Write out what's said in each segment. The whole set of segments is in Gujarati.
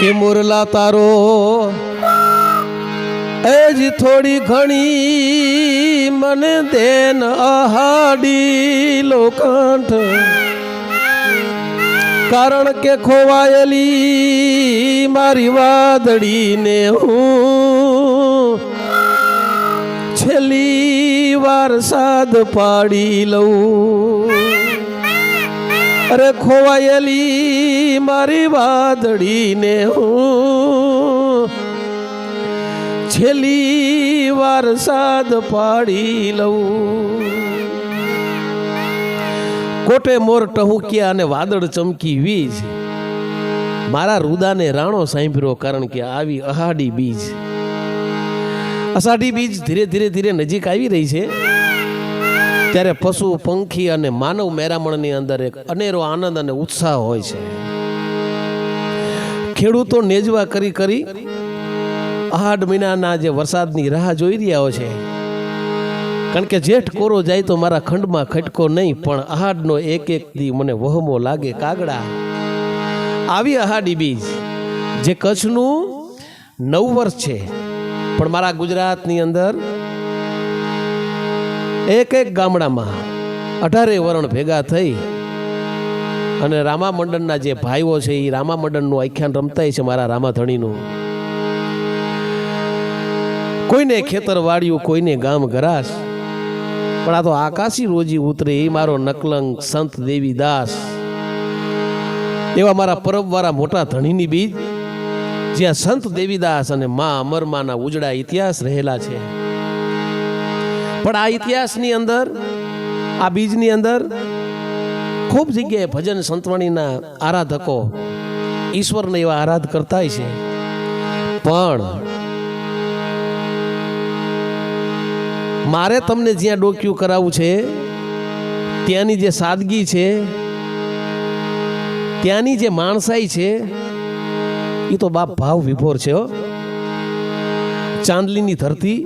કે મુરલા તારો એજ થોડી ઘણી મને દેન અહાડી લોકાંઠ કારણ કે ખોવાયેલી મારી વાદળીને હું છેલ્લી વાર સાદ પાડી લઉં. અરે ખોવાયેલી મારી વાદળીને હું છેલ્લી વાર સાદ પાડી લઉં. કોટે મોર ટહુક્યા અને વાદળ ચમકી વીજ. મારા રુદાને રાણો સાંભળ્યો કારણ કે આવી અહાડી બીજ. અષાઢી બીજ ધીરે ધીરે ધીરે નજીક આવી રહી છે. ત્યારે પશુ, પંખી અને માનવ મેરામણની અંદર એક અનેરો આનંદ અને ઉત્સાહ હોય છે. ખેડૂતો નેજવા કરી કરી આઠ મહિનાના જે વરસાદની રાહ જોઈ રહ્યા હોય છે. કારણ કે જેઠ કોરો જાય તો મારા ખંડમાં ખટકો નહીં, પણ આહાડનો એક એક દી મને વહમો લાગે કાગડા. આવી આહાડી બીજ, જે કચ્છનું નવ વર્ષ છે. પણ મારા ગુજરાતની અંદર એક એક ગામડામાં અઢારે વરણ ભેગા થઈ અને રામા મંડળના જે ભાઈઓ છે એ રામા મંડળનું આખ્યાન રમતા છે મારા રામાધણીનું. કોઈને ખેતર વાળ્યું કોઈને ગામ ગરાસ, પણ આ તો આકાશી રોજી ઉતરે એ મારો નકલંગ સંત દેવી દાસ. એવા મારા પરબવાળા મોટા ધણીની બીજ, જ્યાં સંત દેવીદાસ અને મા અમરમાના ઉજળા ઇતિહાસ રહેલા છે. પણ આ ઇતિહાસની અંદર, આ બીજની અંદર ખૂબ જગ્યાએ ભજન સંતવાણીના આરાધકો ઈશ્વરને એવા આરાધ કરતા છે. પણ મારે તમને જ્યાં ડોક્યું કરાવવું છે, ત્યાંની જે સાદગી છે, ત્યાંની જે માણસાઈ છે એ તો બાપ ભાવ વિભોર છે ચાંદલીની ધરતી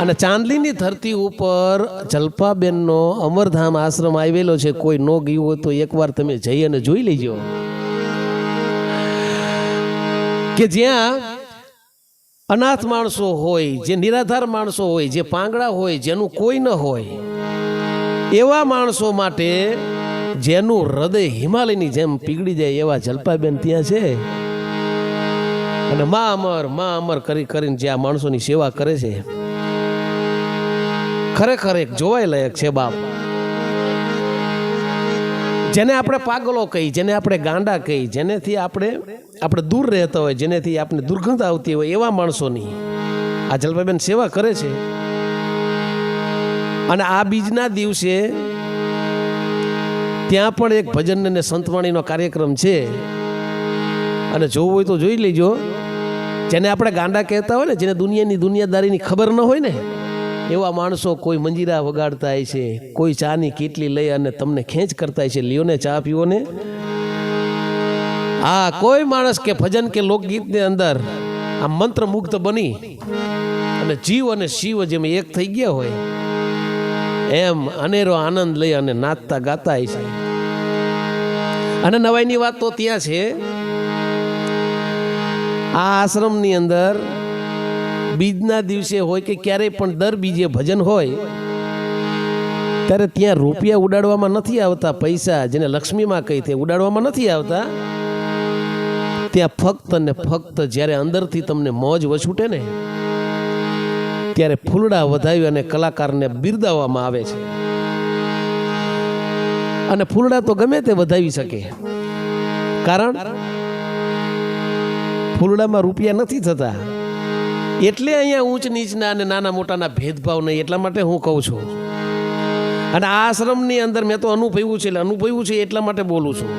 અને ચાંદલીની ધરતી ઉપર જલપાબેનનો અમરધામ આશ્રમ આવેલો છે. કોઈ ન ગયું હોય તો એકવાર તમે જઈ અને જોઈ લેજો. કે જ્યાં અનાથ માણસો હોય, જે નિરાધાર માણસો હોય, જે પાંગડા હોય, જેનું કોઈ ન હોય, એવા માણસો માટે જેનું હૃદય હિમાલયની જેમ પીગળી જાય એવા જલપાબેન ત્યાં છે. અને મા અમર મા અમર કરી કરીને જે આ માણસોની સેવા કરે છે. ખરેખર એક જોવાય લાયક છે બાપ. જેને આપણે પાગલો કહી, જેને આપણે ગાંડા કહી, જેનેથી આપણે આપણે દૂર રહેતા હોય, જેનેથી આપણે દુર્ગંધ આવતી હોય, એવા માણસોની આ જલભાઈબેન સેવા કરે છે. અને આ બીજના દિવસે ત્યાં પણ એક ભજન અને સંતવાણીનો કાર્યક્રમ છે. અને જોવું હોય તો જોઈ લેજો. જેને આપણે ગાંડા કહેતા હોય ને, જેને દુનિયાની દુનિયાદારીની ખબર ન હોય ને એવા માણસો કોઈ મંજીરા વગાડતા હોય છે, કોઈ ચાની કીટલી લઈ અને તમને ખેંચ કરતા છે. લ્યો ને ચા પીવો ને. હા કોઈ માણસ કે ભજન કે લોકગીતની અંદર આ મંત્ર મુગ્ધ બની અને જીવ અને શિવ જેમ એક થઈ ગયા હોય, એમ અનેરો આનંદ લઈ અને નાચતા ગાતા હોય છે. અને નવાઈની વાત તો ત્યાં છે. આ આશ્રમની અંદર બીજના દિવસે હોય કે ક્યારેય પણ દર બીજે ભજન હોય, ત્યારે ત્યાં રૂપિયા ઉડાડવામાં નથી આવતા પૈસા જેને લક્ષ્મીમાં કહી તે ઉડાડવામાં નથી આવતા. ત્યાં ફક્ત ને ફક્ત જ્યારે અંદરથી તમને મોજ વછૂટે ને, ત્યારે ફૂલડા વધાવી અને કલાકારને બિરદાવવામાં આવે છે. અને ફૂલડા તો ગમે તે વધાવી શકે. કારણ, ફૂલડામાં રૂપિયા નથી થતા. એટલે અહીંયા ઊંચ નીચના અને નાના મોટાના ભેદભાવ નહીં, એટલા માટે હું કહું છું. અને આ આશ્રમની અંદર મેં તો અનુભવ્યું છે, એટલે અનુભવ્યું છે એટલા માટે બોલું છું.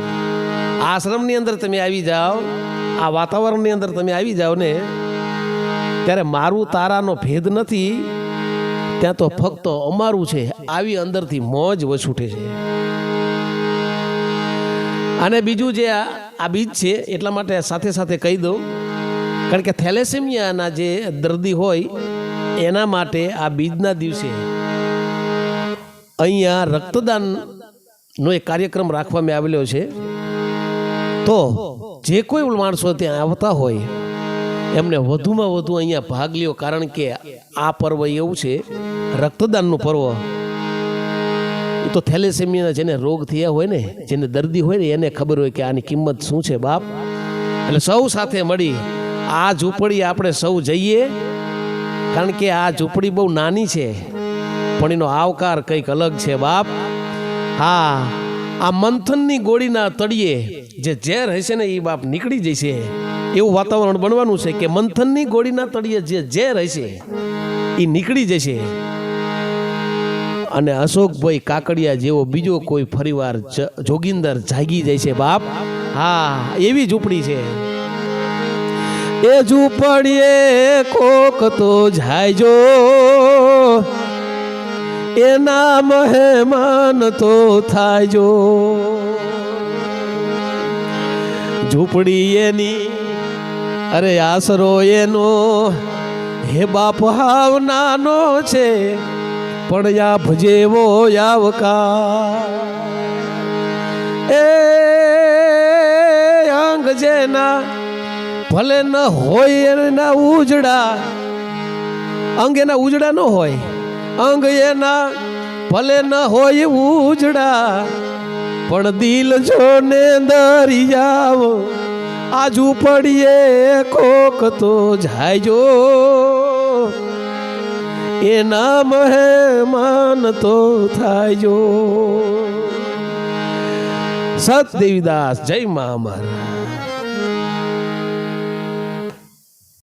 આશ્રમની અંદર તમે આવી જાઓ, આ વાતાવરણની અંદર તમે આવી જાઓ ને, ત્યારે મારું તારાનો ભેદ નથી, ત્યાં તો ફક્ત અમારું છે, આવી અંદરથી મોજ વછૂટે છે. અને બીજું જે આ બીજ છે, એટલા માટે સાથે સાથે કહી દઉં કારણ કે થેલેસેમિયાના જે દર્દી હોય, એના માટે આ બીજના દિવસે અહીંયા રક્તદાનનો એક કાર્યક્રમ રાખવામાં આવેલો છે. તો જે કોઈ માણસો ત્યાં આવતા હોય, એમને વધુમાં વધુ અહીંયા ભાગ લ્યો, કારણ કે આ પર્વ એવું છે, રક્તદાનનું પર્વ. એ તો થેલેસેમિયાના જેને રોગ થયા હોય ને, જેને દર્દી હોય ને, એને ખબર હોય કે આની કિંમત શું છે બાપ. એટલે સૌ સાથે મળી આ ઝૂંપડી આપણે સૌ જઈએ. કારણ કે આ ઝૂંપડી બહુ નાની છે. પણ એનો આવકાર કંઈક અલગ છે, બાપ. હા, આ મંથનની ગોળીના તળિયે જે ઝેર હશે ને એ બાપ નીકળી જશે. એવું વાતાવરણ બનવાનું છે કે મંથનની ગોળીના તળિયે જે ઝેર હશે એ નીકળી જશે. અને અશોકભાઈ કાકડિયા જેવો બીજો કોઈ ફરીવાર જોગિંદર જાગી જાય છે બાપ. હા, એવી ઝૂંપડી છે. એ ઝૂંપડીએ કોક તો જાયજો. એના મહેમાન તો થાયજો. ઝૂંપડી એની, અરે આસરો એનો, હે બાપ હાવ નાનો છે પણ યા ભજેવો આવકા એ અંગ જેના ભલે ન હોય એના ઉજડા, અંગ એના ઉજડા ન હોય, અંગ એના ભલે ન હોય ઉજડા, પણ દિલ જો ને દરિયાવ, આજુ પડીએ કોક તો જાયજો. એના મહેમાન તો થાયજો. સત દેવીદાસ જય મા અમારા